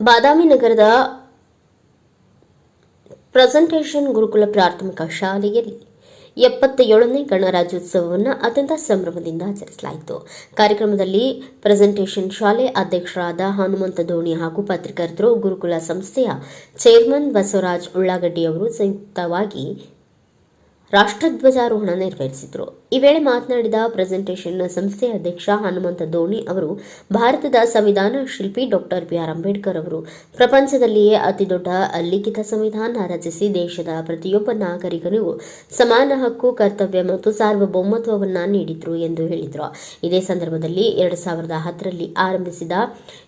ಬಾದಾಮಿ ನಗರದ ಪ್ರೆಸೆಂಟೇಷನ್ ಗುರುಕುಲ ಪ್ರಾಥಮಿಕ ಶಾಲೆಯಲ್ಲಿ ಎಪ್ಪತ್ತೇಳನೇ ಗಣರಾಜ್ಯೋತ್ಸವವನ್ನು ಅತ್ಯಂತ ಸಂಭ್ರಮದಿಂದ ಆಚರಿಸಲಾಯಿತು. ಕಾರ್ಯಕ್ರಮದಲ್ಲಿ ಪ್ರೆಸೆಂಟೇಷನ್ ಶಾಲೆ ಅಧ್ಯಕ್ಷರಾದ ಹನುಮಂತ ಧೋಣಿ ಹಾಗೂ ಪತ್ರಕರ್ತರು ಗುರುಕುಲ ಸಂಸ್ಥೆಯ ಚೇರ್ಮನ್ ಬಸವರಾಜ್ ಉಳ್ಳಾಗಡ್ಡಿಯವರು ಸಂಯುಕ್ತವಾಗಿ ರಾಷ್ಟ್ರಧ್ವಜಾರೋಹಣ ನೆರವೇರಿಸಿದರು. ಈ ವೇಳೆ ಮಾತನಾಡಿದ ಪ್ರೆಸೆಂಟೇಷನ್ನ ಸಂಸ್ಥೆಯ ಅಧ್ಯಕ್ಷ ಹನುಮಂತ ದೋಣಿ ಅವರು, ಭಾರತದ ಸಂವಿಧಾನ ಶಿಲ್ಪಿ ಡಾಕ್ಟರ್ ಬಿ ಆರ್ ಅಂಬೇಡ್ಕರ್ ಅವರು, ಪ್ರಪಂಚದಲ್ಲಿಯೇ ಅತಿದೊಡ್ಡ ಲಿಖಿತ ಸಂವಿಧಾನ ರಚಿಸಿ ದೇಶದ ಪ್ರತಿಯೊಬ್ಬ ನಾಗರಿಕನಿಗೂ ಸಮಾನ ಹಕ್ಕು, ಕರ್ತವ್ಯ ಮತ್ತು ಸಾರ್ವಭೌಮತ್ವವನ್ನು ನೀಡಿದ್ರು ಎಂದು ಹೇಳಿದರು. ಇದೇ ಸಂದರ್ಭದಲ್ಲಿ ಎರಡು ಸಾವಿರದ ಹತ್ತರಲ್ಲಿ ಆರಂಭಿಸಿದ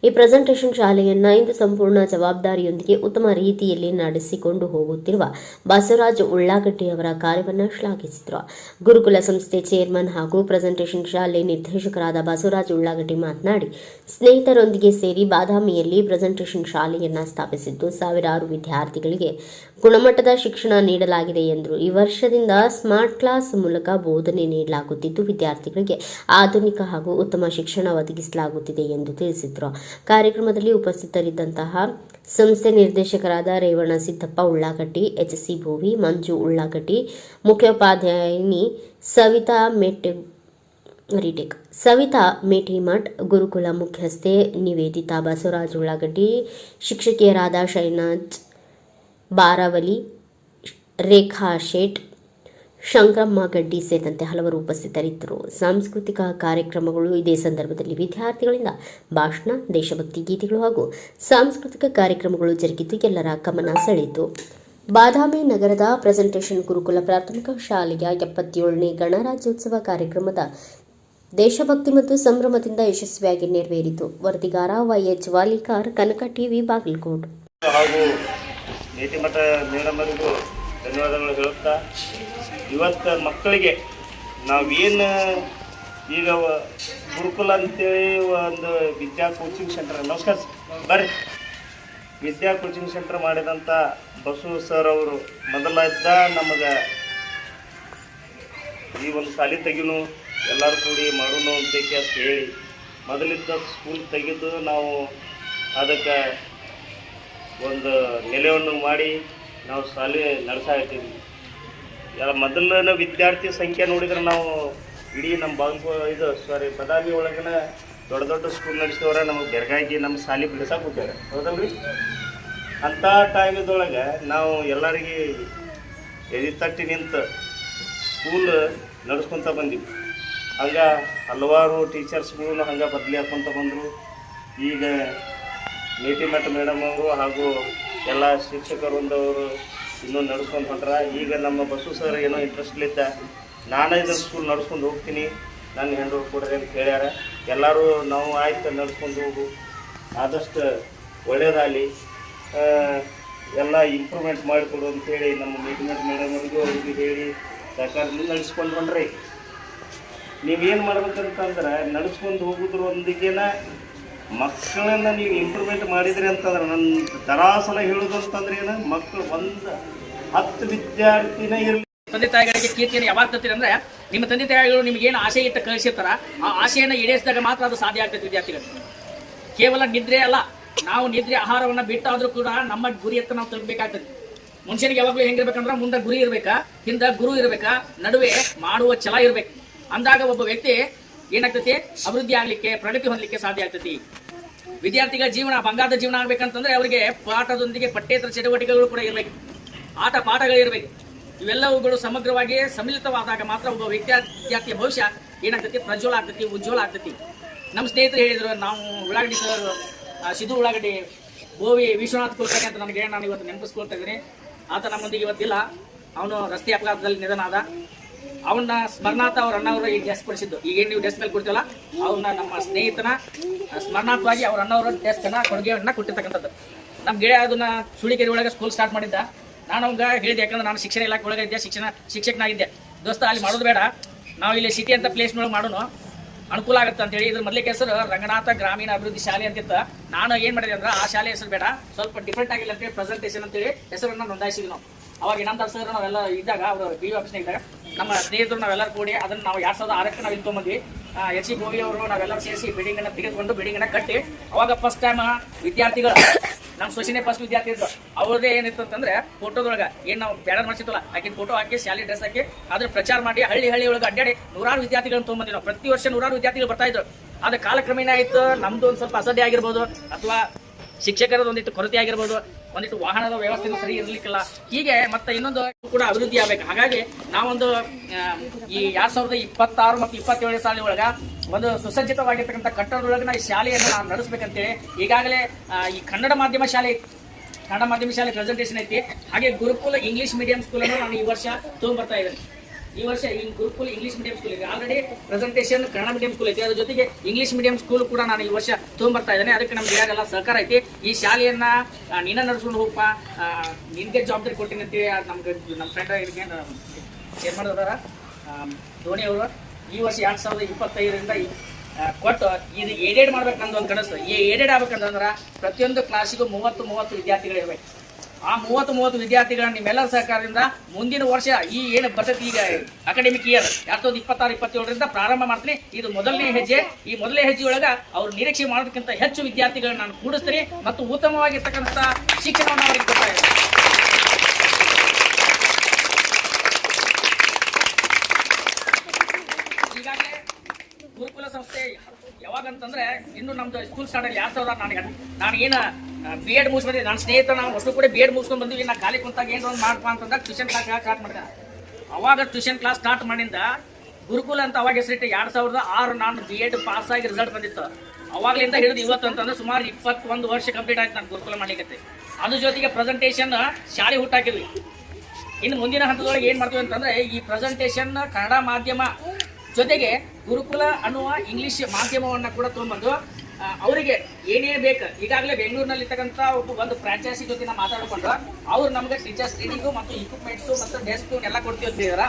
ಈ ಪ್ರೆಸೆಂಟೇಷನ್ ಶಾಲೆಯನ್ನ ಇಂದು ಸಂಪೂರ್ಣ ಜವಾಬ್ದಾರಿಯೊಂದಿಗೆ ಉತ್ತಮ ರೀತಿಯಲ್ಲಿ ನಡೆಸಿಕೊಂಡು ಹೋಗುತ್ತಿರುವ ಬಸವರಾಜ ಉಳ್ಳಾಗಡ್ಡಿ ಅವರ ಕಾರ್ಯವನ್ನು ಶ್ಲಾಘಿಸಿದರು ಗುರುಕುಲ ಸಂಸ್ಥೆ ಚೇರ್ಮನ್ ಹಾಗೂ ಪ್ರೆಸೆಂಟೇಷನ್ ಶಾಲೆ ನಿರ್ದೇಶಕರಾದ ಬಸವರಾಜ್ ಉಳ್ಳಾಗಡ್ಡಿ ಮಾತನಾಡಿ, ಸ್ನೇಹಿತರೊಂದಿಗೆ ಸೇರಿ ಬಾದಾಮಿಯಲ್ಲಿ ಪ್ರೆಸೆಂಟೇಷನ್ ಶಾಲೆಯನ್ನು ಸ್ಥಾಪಿಸಿದ್ದು ಸಾವಿರಾರು ವಿದ್ಯಾರ್ಥಿಗಳಿಗೆ ಗುಣಮಟ್ಟದ ಶಿಕ್ಷಣ ನೀಡಲಾಗಿದೆ ಎಂದರು ಈ ವರ್ಷದಿಂದ ಸ್ಮಾರ್ಟ್ ಕ್ಲಾಸ್ ಮೂಲಕ ಬೋಧನೆ ನೀಡಲಾಗುತ್ತಿದ್ದು, ವಿದ್ಯಾರ್ಥಿಗಳಿಗೆ ಆಧುನಿಕ ಹಾಗೂ ಉತ್ತಮ ಶಿಕ್ಷಣ ಒದಗಿಸಲಾಗುತ್ತಿದೆ ಎಂದು ತಿಳಿಸಿದರು. ಕಾರ್ಯಕ್ರಮದಲ್ಲಿ ಉಪಸ್ಥಿತರಿದ್ದಂತಹ ಸಂಸ್ಥೆ ನಿರ್ದೇಶಕರಾದ ರೇವಣ ಸಿದ್ದಪ್ಪ, ಉಳ್ಳಾಗಡ್ಡಿ, ಎಚ್ ಸಿ ಭೋವಿ ಮಂಜು ಉಳ್ಳಾಗಡ್ಡಿ, ಮುಖ್ಯೋಪಾಧ್ಯಾಯಿನಿ ಸವಿತಾ ಮೆಟ್, ರಿಟೇಕ್, ಸವಿತಾ ಮೇಟಿಮಠ್, ಗುರುಕುಲ ಮುಖ್ಯಸ್ಥೆ, ನಿವೇದಿತಾ ಬಸವರಾಜ್ ಉಳ್ಳಾಗಡ್ಡಿ, ಶಿಕ್ಷಕಿಯರಾದ ಶೈನಾಜ್ ಬಾರಾವಲಿ, ರೇಖಾ ಶೇಟ್ ಶಂಕರಮ್ಮ ಗಡ್ಡಿ ಸೇರಿದಂತೆ ಹಲವರು ಉಪಸ್ಥಿತರಿದ್ದರು. ಸಾಂಸ್ಕೃತಿಕ ಕಾರ್ಯಕ್ರಮಗಳು ಇದೇ ಸಂದರ್ಭದಲ್ಲಿ ವಿದ್ಯಾರ್ಥಿಗಳಿಂದ ಭಾಷಣ, ದೇಶಭಕ್ತಿ ಗೀತೆಗಳು ಹಾಗೂ ಸಾಂಸ್ಕೃತಿಕ ಕಾರ್ಯಕ್ರಮಗಳು ಜರುಗಿದ್ದು ಎಲ್ಲರ ಗಮನ ಸೆಳೆಯಿತು. ಬಾದಾಮಿ ನಗರದ ಪ್ರೆಸೆಂಟೇಷನ್ ಗುರುಕುಲ ಪ್ರಾಥಮಿಕ ಶಾಲೆಯ ಎಪ್ಪತ್ತೇಳನೇ ಗಣರಾಜ್ಯೋತ್ಸವ ಕಾರ್ಯಕ್ರಮದ ದೇಶಭಕ್ತಿ ಮತ್ತು ಸಂಭ್ರಮದಿಂದ ಯಶಸ್ವಿಯಾಗಿ ನೆರವೇರಿತು. ವರದಿಗಾರ Y H Walikar, Kanaka TV, Bagalkot. ಹಾಗೂ ಧನ್ಯವಾದಗಳು ಹೇಳುತ್ತಾ, ಇವತ್ತು ಮಕ್ಕಳಿಗೆ ನಾವೇನು ಈಗ ಗುರುಕುಲ ಅಂತೇಳಿ ಒಂದು ವಿದ್ಯಾ ಕೋಚಿಂಗ್ ಸೆಂಟರ್ ನಮಸ್ಕಾರ. ಬರ್ರಿ ವಿದ್ಯಾ ಕೋಚಿಂಗ್ ಸೆಂಟರ್ ಮಾಡಿದಂಥ ಬಸು ಸರ್ ಅವರು ಮೊದಲಿದ್ದ ನಮಗೆ ಈ ಒಂದು ಶಾಲೆ ತೆಗಿನು ಎಲ್ಲರೂ ಕೂಡಿ ಮಾಡೋಣ ಅಂತ ಹೇಳಿ ಮೊದಲಿದ್ದ ಸ್ಕೂಲ್ ತೆಗೆದು ನಾವು ಅದಕ್ಕೆ ಒಂದು ನೆಲೆಯನ್ನು ಮಾಡಿ ನಾವು ಶಾಲೆ ನಡೆಸ್ತಾ ಇರ್ತೀವಿ. ಎಲ್ಲ ಮೊದಲಿನ ವಿದ್ಯಾರ್ಥಿ ಸಂಖ್ಯೆ ನೋಡಿದ್ರೆ ನಾವು ಇಡೀ ನಮ್ಮ ಬಾಂಕು ಇದು ಸಾರಿ ಬದಾಮಿ ಒಳಗಿನ ದೊಡ್ಡ ದೊಡ್ಡ ಸ್ಕೂಲ್ ನಡೆಸಿದವರ ನಮಗೆ ಬೆರಗಾಗಿ ನಮ್ಮ ಶಾಲೆ ಬಿಡಿಸಕ್ಕೆ ಹೋಗ್ತಾರೆ ಹೌದಲ್ರಿ? ಅಂಥ ಟೈಮಿದೊಳಗೆ ನಾವು ಎಲ್ಲರಿಗೆ ಎದಿ ತಟ್ಟಿ ನಿಂತು ಸ್ಕೂಲ್ ನಡೆಸ್ಕೊತ ಬಂದಿವಿ. ಹಂಗೆ ಹಲವಾರು ಟೀಚರ್ಸ್ಗಳು ಹಂಗೆ ಬದಲಿ ಹಾಕ್ಕೊತ ಬಂದರು. ಈಗ ನೀತಿಮಠ ಮೇಡಮ್ ಅವರು ಹಾಗೂ ಎಲ್ಲ ಶಿಕ್ಷಕರೊಂದವರು ಇನ್ನೂ ನಡ್ಸ್ಕೊಂಡು ಹೊಂಟ್ರ. ಈಗ ನಮ್ಮ ಬಸ್ಸು ಸರ್ ಏನೋ ಇಂಟ್ರೆಸ್ಟ್ಲಿದ್ದ ನಾನೇ ಇದನ್ನು ಸ್ಕೂಲ್ ನಡ್ಸ್ಕೊಂಡು ಹೋಗ್ತೀನಿ, ನನ್ನ ಹೆಂಡರು ಕೊಡ್ರಿ ಅಂತ ಹೇಳ್ಯಾರ. ಎಲ್ಲರೂ ನಾವು ಆಯ್ತು ನಡ್ಸ್ಕೊಂಡು ಹೋಗು, ಆದಷ್ಟು ಒಳ್ಳೇದಾಗಲಿ. ಎಲ್ಲ ಇಂಪ್ರೂವ್ಮೆಂಟ್ ಮಾಡಿಕೊಡು ಅಂತೇಳಿ ನಮ್ಮ ನೀತಿಮಠ ಮೇಡಮ್ ಅವ್ರಿಗೂ ಅವ್ರಿಗೆ ಹೇಳಿ ಸರ್ಕಾರದಿಂದ ನಡೆಸ್ಕೊಂಡು ಹೊಂಟ್ರಿ. ನೀವೇನು ಮಾಡ್ಬೇಕಂತಂದ್ರೆ, ನಡೆಸ್ಕೊಂಡು ಹೋಗೋದ್ರೊಂದಿಗೆನ ಮಕ್ಕಳನ್ನ ನೀವು ಇಂಪ್ರೂವ್ಮೆಂಟ್ ಮಾಡಿದ್ರಿ ಅಂತಂದ್ರೆ ನನ್ನ ದರಾಸಲ ಹೇಳೋದು ಅಂತಂದ್ರೆ ಏನು? ಮಕ್ಕಳು ಒಂದು ಹತ್ತು ವಿದ್ಯಾರ್ಥಿನ ಇರಲಿ ತಂದೆ ತಾಯಿಗಳಿಗೆ ಕೀರ್ತಿಯನ್ನು ಯಾವಾಗ ತರ್ತೀರಿ ಅಂದ್ರೆ ನಿಮ್ಮ ತಂದೆ ತಾಯಿಗಳು ನಿಮ್ಗೆ ಏನು ಆಸೆ ಇಟ್ಟು ಕಳಿಸಿರ್ತಾರ, ಆ ಆಸೆಯನ್ನು ಈಡೇರಿಸಿದಾಗ ಮಾತ್ರ ಅದು ಸಾಧ್ಯ ಆಗ್ತದೆ ವಿದ್ಯಾರ್ಥಿಗಳು ಕೇವಲ ನಿದ್ರೆ ಅಲ್ಲ, ನಾವು ನಿದ್ರೆ ಆಹಾರವನ್ನ ಬಿಟ್ಟಾದ್ರೂ ಕೂಡ ನಮ್ಮ ಗುರಿಯತ್ತ ನಾವು ತಲುಪಬೇಕಾಗ್ತದೆ. ಮನುಷ್ಯನಿಗೆ ಯಾವಾಗಲೂ ಹೆಂಗಿರ್ಬೇಕಂದ್ರೆ ಮುಂದೆ ಗುರಿ ಇರ್ಬೇಕಾ, ಹಿಂದೆ ಗುರು ಇರ್ಬೇಕಾ, ನಡುವೆ ಮಾಡುವ ಛಲ ಇರ್ಬೇಕು. ಅಂದಾಗ ಒಬ್ಬ ವ್ಯಕ್ತಿ ಏನಾಗ್ತತಿ? ಅಭಿವೃದ್ಧಿ ಆಗ್ಲಿಕ್ಕೆ, ಪ್ರಗತಿ ಹೊಂದಲಿಕ್ಕೆ ಸಾಧ್ಯ ಆಗ್ತತಿ. ವಿದ್ಯಾರ್ಥಿಗಳ ಜೀವನ ಬಂಗಾರದ ಜೀವನ ಆಗ್ಬೇಕಂತಂದ್ರೆ ಅವರಿಗೆ ಪಾಠದೊಂದಿಗೆ ಪಠ್ಯೇತರ ಚಟುವಟಿಕೆಗಳು ಕೂಡ ಇರಬೇಕು. ಆಟ ಪಾಠಗಳು ಇರಬೇಕು. ಇವೆಲ್ಲವುಗಳು ಸಮಗ್ರವಾಗಿ ಸಮ್ಮಿಲಿತವಾದಾಗ ಮಾತ್ರ ಒಬ್ಬ ವಿದ್ಯಾರ್ಥಿಯ ಭವಿಷ್ಯ ಏನಾಗ್ತೈತಿ? ಪ್ರಜ್ವಲ ಆಗ್ತತಿ, ಉಜ್ವಲ ಆಗ್ತತಿ. ನಮ್ಮ ಸ್ನೇಹಿತರು ಹೇಳಿದ್ರು, ನಾವು ಉಳ್ಳಾಗಡ್ಡಿ ಸರ್ ಸಿದ್ಧು ಉಳ್ಳಾಗಡ್ಡಿ ಗೋವಿ ವಿಶ್ವನಾಥ್ ಕುಲಕರ್ಣಿ ಅಂತ ನನಗೆ ನಾನು ಇವತ್ತು ನೆನಪಿಸ್ಕೊಳ್ತಾ ಇದ್ದೀನಿ. ಆತ ನಮ್ಮೊಂದಿಗೆ ಇವತ್ತಿಲ್ಲ. ಅವನು ರಸ್ತೆ ಅಪಘಾತದಲ್ಲಿ ನಿಧನ ಆದ ಅವನ್ನ ಸ್ಮರಣಾರ್ಥ ಅವ್ರ ಅಣ್ಣವರು ಈಗ ಡೆಸ್ಕ್ ಕೊಡಿಸಿದ್ದು. ಈಗ ಏನು ನೀವು ಡೆಸ್ಕ್ ಮೇಲೆ ಕೊಡ್ತೀವಲ್ಲ? ಅವನ್ನ ನಮ್ಮ ಸ್ನೇಹಿತನ ಸ್ಮರಣಾರ್ಥವಾಗಿ ಅವ್ರ ಅಣ್ಣವರ ಡೆಸ್ಕ್ನ ಕೊಡುಗೆಯನ್ನ ಕೊಟ್ಟಿರ್ತಕ್ಕಂಥದ್ದು. ನಮ್ಮ ಗೆಳೆಯ ಅದನ್ನ ಸುಳಿಕೆರೆ ಒಳಗೆ ಸ್ಕೂಲ್ ಸ್ಟಾರ್ಟ್ ಮಾಡಿದ್ದ. ನಾನು ಅವಾಗ ಹೇಳಿದೆ ಯಾಕಂದ್ರೆ ನಾನು ಶಿಕ್ಷಣ ಇಲಾಖೆ ಒಳಗೆ ಇದ್ದೆ, ಶಿಕ್ಷಣ, ಶಿಕ್ಷಕನಾಗಿದ್ದೆ. ದೋಸ್ತ, ಅಲ್ಲಿ ಮಾಡೋದು ಬೇಡ. ನಾವು ಇಲ್ಲಿ ಸಿಟಿ ಅಂತ ಪ್ಲೇಸ್ನೊಳಗೆ ಮಾಡೋಣ ಅನುಕೂಲ ಆಗುತ್ತೆ ಅಂತೇಳಿ ಇದ್ರ ಮೊದಲಿಗೆ ಹೆಸರು ರಂಗನಾಥ ಗ್ರಾಮೀಣ ಅಭಿವೃದ್ಧಿ ಶಾಲೆ ಅಂತಿತ್ತು. ನಾನು ಏನು ಮಾಡಿದೆ ಅಂದ್ರೆ ಆ ಶಾಲೆ ಹೆಸರು ಬೇಡ, ಸ್ವಲ್ಪ ಡಿಫ್ರೆಂಟ್ ಆಗಿಲ್ಲ ಅಂತೇಳಿ ಪ್ರೆಸೆಂಟೇಷನ್ ಅಂತೇಳಿ ಹೆಸರನ್ನ ನೋಂದಾಯಿಸಿದ್ವಿ ನಾವು. ಅವಾಗ ಇನ್ನೊಂದು ಸರ್ ನಾವೆಲ್ಲ ಇದ್ದಾಗ ಅವರು ಬಿ ಆಫೀಸ್ನಾಗ ಇದ್ದಾಗ ನಮ್ಮ ಸ್ನೇಹಿತರು ನಾವೆಲ್ಲರೂ ಕೂಡಿ ಅದನ್ನು ನಾವು ಎರಡ್ ಸಾವಿರದ ಆರಕ್ಕೆ ನಾವು ಇಟ್ಕೊಂಡ್ಬಂದ್ವಿ ಎಚ್ ಸಿ ಗೋವಿ ಅವರು ನಾವೆಲ್ಲರೂ ಸೇರಿಸಿ ಬಿಲ್ಡಿಂಗ್ ಅನ್ನ ತೆಗೆದುಕೊಂಡು ಬಿಲ್ಡಿಂಗ್ ಅನ್ನ ಕಟ್ಟಿ, ಅವಾಗ ಫಸ್ಟ್ ಟೈಮ್ ವಿದ್ಯಾರ್ಥಿಗಳು ನಮ್ಮ ಸೊಸಿನೇ ಫಸ್ಟ್ ವಿದ್ಯಾರ್ಥಿ ಇದ್ರು. ಅವ್ರದೇ ಏನಿತ್ತು ಅಂತಂದ್ರೆ ಫೋಟೋದೊಳಗ ಏನ್ ನಾವು ಬ್ಯಾನರ್ ಮಾಡ್ಸಿತ್ತಲ್ಲ, ಆಕಿನ ಫೋಟೋ ಹಾಕಿ, ಶಾಲೆ ಡ್ರೆಸ್ ಹಾಕಿ ಅದ್ರ ಪ್ರಚಾರ ಮಾಡಿ ಹಳ್ಳಿ ಹಳ್ಳಿ ಒಳಗೆ ಅಡ್ಡಾಡಿ ನೂರಾರು ವಿದ್ಯಾರ್ಥಿಗಳನ್ನ ತೊಗೊಂಡ್ಬಂದಿ ನಾವು. ಪ್ರತಿ ವರ್ಷ ನೂರಾರು ವಿದ್ಯಾರ್ಥಿಗಳು ಬರ್ತಾ ಇದ್ರು. ಅದ ಕಾಲಕ್ರಮೇಣ ಆಯ್ತು, ನಮ್ದು ಒಂದ್ ಸ್ವಲ್ಪ ಅಸಡ್ಡೆ ಆಗಿರ್ಬೋದು, ಅಥವಾ ಶಿಕ್ಷಕರದ ಒಂದಿಟ್ಟು ಕೊರತೆ ಆಗಿರ್ಬೋದು ಒಂದಿಟ್ಟು ವಾಹನದ ವ್ಯವಸ್ಥೆ ಸರಿ ಇರ್ಲಿಕ್ಕಿಲ್ಲ. ಹೀಗೆ ಮತ್ತೆ ಇನ್ನೊಂದು ಕೂಡ ಅಭಿವೃದ್ಧಿ ಆಗ್ಬೇಕು. ಹಾಗಾಗಿ ನಾವೊಂದು ಈ ಎರಡ್ ಸಾವಿರದ ಇಪ್ಪತ್ತಾರು ಮತ್ತು ಇಪ್ಪತ್ತೇಳನೇ ಸಾಲಿನ ಒಳಗ ಒಂದು ಸುಸಜ್ಜಿತವಾಗಿರ್ತಕ್ಕಂಥ ಕಟ್ಟಡದೊಳಗೆ ಈ ಶಾಲೆಯನ್ನು ನಾವು ನಡೆಸ್ಬೇಕಂತೇಳಿ ಈಗಾಗಲೇ ಈ ಕನ್ನಡ ಮಾಧ್ಯಮ ಶಾಲೆ, ಕನ್ನಡ ಮಾಧ್ಯಮ ಶಾಲೆ ಪ್ರೆಸೆಂಟೇಷನ್ ಐತಿ. ಹಾಗೆ ಗುರುಕುಲ ಇಂಗ್ಲಿಷ್ ಮೀಡಿಯಂ ಸ್ಕೂಲ್ ಅನ್ನು ನಾನು ಈ ವರ್ಷ ತಗೊಂಡ್ಬರ್ತಾ ಇದ್ದೇನೆ. ಈ ವರ್ಷ ಈ ಗುರುಕುಲ್ ಇಂಗ್ಲೀಷ್ ಮೀಡಿಯಂ ಸ್ಕೂಲ್ ಇದೆ already presentation Kannada medium school ಐತಿ. ಅದ್ರ ಜೊತೆಗೆ ಇಂಗ್ಲೀಷ್ ಮೀಡಿಯಂ ಸ್ಕೂಲ್ ಕೂಡ ನಾನು ಈ ವರ್ಷ ತೊಗೊಂಡ್ಬರ್ತಾ ಇದ್ದೇನೆ. ಅದಕ್ಕೆ ನಮ್ಗೆ ಯಾರೆಲ್ಲ ಸಹಕಾರ ಐತಿ. ಈ ಶಾಲೆಯನ್ನ ನೀನ ನಡ್ಸ್ಕೊಂಡು ಹೋಗಪ್ಪ ನಿನ್ಗೆ ಜವಾಬ್ದಾರಿ ಕೊಟ್ಟಿನಿ ಅಂತೇಳಿ ನಮ್ಗೆ ನಮ್ಮ ಫ್ರೆಂಡ್ ಇದಕ್ಕೆ ಏನ್ ಮಾಡಿದಾರ ಧೋನಿ ಅವರು ಈ ವರ್ಷ ಎರಡು ಸಾವಿರದ ಇಪ್ಪತ್ತೈದರಿಂದ ಕೊಟ್ಟು ಇದು ಏಡೆಡ್ ಮಾಡ್ಬೇಕಂತ ಒಂದು ಕನಸು. ಈ ಏಡೆಡ್ ಆಗ್ಬೇಕಂತಂದ್ರೆ ಪ್ರತಿಯೊಂದು ಕ್ಲಾಸಿಗೂ ಮೂವತ್ತು ಮೂವತ್ತು ವಿದ್ಯಾರ್ಥಿಗಳು ಇರಬೇಕು ಆ ಮೂವತ್ತು ಮೂವತ್ತು ವಿದ್ಯಾರ್ಥಿಗಳನ್ನ ನಿಮ್ಮೆಲ್ಲರ ಸಹಕಾರದಿಂದ ಮುಂದಿನ ವರ್ಷ ಈ ಏನು ಬರ್ತೈತಿ ಈಗ ಅಕಾಡೆಮಿಕ್ ಇಯರ್ ಎರಡ್ ಸಾವಿರದ ಇಪ್ಪತ್ತಾರು, ಇಪ್ಪತ್ತೇಳರಿಂದ ಪ್ರಾರಂಭ ಮಾಡ್ತೀನಿ. ಇದು ಮೊದಲನೇ ಹೆಜ್ಜೆ. ಈ ಮೊದಲನೇ ಹೆಜ್ಜೆ ಒಳಗ ಅವ್ರು ನಿರೀಕ್ಷೆ ಮಾಡೋದಕ್ಕಿಂತ ಹೆಚ್ಚು ವಿದ್ಯಾರ್ಥಿಗಳನ್ನ ನಾನು ಕೂಡಿಸ್ತೀನಿ ಮತ್ತು ಉತ್ತಮವಾಗಿರ್ತಕ್ಕಂಥ ಶಿಕ್ಷಣವನ್ನು ಅವರಿಗೆ ಕೊಡ್ತಾ ಇದ್ದೀನಿ. ಈಗಾಗಲೇ ಗುರುಕುಲ ಸಂಸ್ಥೆ ಯಾವಾಗಂತಂದ್ರೆ, ಇನ್ನು ನಮ್ದು ಸ್ಕೂಲ್ ಸ್ಟಾರ್ಟ್ ಆಗಿ ಸಾವಿರ ಸಾವಿರದ ನಾನು ನಾನು ಏನು ಬಿ ಎಡ್ ಮುಗಿಸ್ಬಂದಿದ್ದೆ ನನ್ನ ಸ್ನೇಹಿತ ನಾವು ಅಷ್ಟು ಕೂಡ ಬಿ ಎಡ್ ಮುಗಿಸ್ಕೊಂಡು ಬಂದ್ವಿ. ನಾ ಖಾಲಿ ಕುಂತಾಗ ಏನು ಒಂದು ಮಾಡಪ್ಪ ಅಂತಂದಾಗ ಟ್ಯೂಷನ್ ಕ್ಲಾಸ್ ಸ್ಟಾರ್ಟ್ ಮಾಡಿದೆ? ಅವಾಗ ಟ್ಯೂಷನ್ ಕ್ಲಾಸ್ ಸ್ಟಾರ್ಟ್ ಮಾಡಿಂದ ಗುರುಕುಲ ಅಂತ ಅವಾಗ ಹೆಸರಿಟ್ಟು ಎರಡು ಸಾವಿರದ ಆರು ನಾನು ಬಿ ಎಡ್ ಪಾಸ್ ಆಗಿ ರಿಸಲ್ಟ್ ಬಂದಿತ್ತು. ಅವಾಗಲಿಂದ ಹಿಡಿದು ಇವತ್ತು ಅಂತಂದ್ರೆ ಸುಮಾರು ಇಪ್ಪತ್ತೊಂದು ವರ್ಷ ಕಂಪ್ಲೀಟ್ ಆಯ್ತು ನಾನು ಗುರುಕುಲ ಮಾಡಿಕತ್ತೆ ಅದ್ರ ಜೊತೆಗೆ ಪ್ರೆಸೆಂಟೇಷನ್ ಶಾಲೆ ಹುಟ್ಟಾಕಿದ್ವಿ ಇನ್ನು ಮುಂದಿನ ಹಂತದೊಳಗೆ ಏನು ಮಾಡ್ತೀವಿ ಅಂತಂದ್ರೆ ಈ ಪ್ರೆಸೆಂಟೇಷನ್ ಕನ್ನಡ ಮಾಧ್ಯಮ ಜೊತೆಗೆ ಗುರುಕುಲ ಅನ್ನುವ ಇಂಗ್ಲಿಷ್ ಮಾಧ್ಯಮವನ್ನ ಕೂಡ ತಗೊಂಡ್ಬಂದು ಅವರಿಗೆ ಏನೇ ಬೇಕು? ಈಗಾಗಲೇ ಬೆಂಗಳೂರಿನಲ್ಲಿ ಇರ್ತಕ್ಕಂಥ ಒಂದು ಫ್ರಾಂಚೈಸಿ ಜೊತೆ ನಾವು ಮಾತಾಡಿಕೊಂಡು ಅವ್ರು ನಮ್ಗೆ ಟೀಚರ್ಸ್ ಟ್ರೈನಿಂಗು ಮತ್ತು ಇಕ್ವಿಪ್ಮೆಂಟ್ಸು ಮತ್ತು ಡೆಸ್ಕ್ ಎಲ್ಲ ಕೊಡ್ತೀವಿ ಅಂತ ಹೇಳಿದಾರ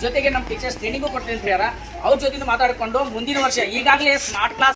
ಜೊತೆಗೆ ನಮ್ಮ ಟೀಚರ್ಸ್ ಟ್ರೈನಿಂಗು ಕೊಡ್ತೀವಿ ಅಂತ ಹೇಳ್ಯಾರ. ಅವ್ರ ಜೊತೆ ಮಾತಾಡಿಕೊಂಡು ಮುಂದಿನ ವರ್ಷ ಈಗಾಗಲೇ ಸ್ಮಾರ್ಟ್ ಕ್ಲಾಸ್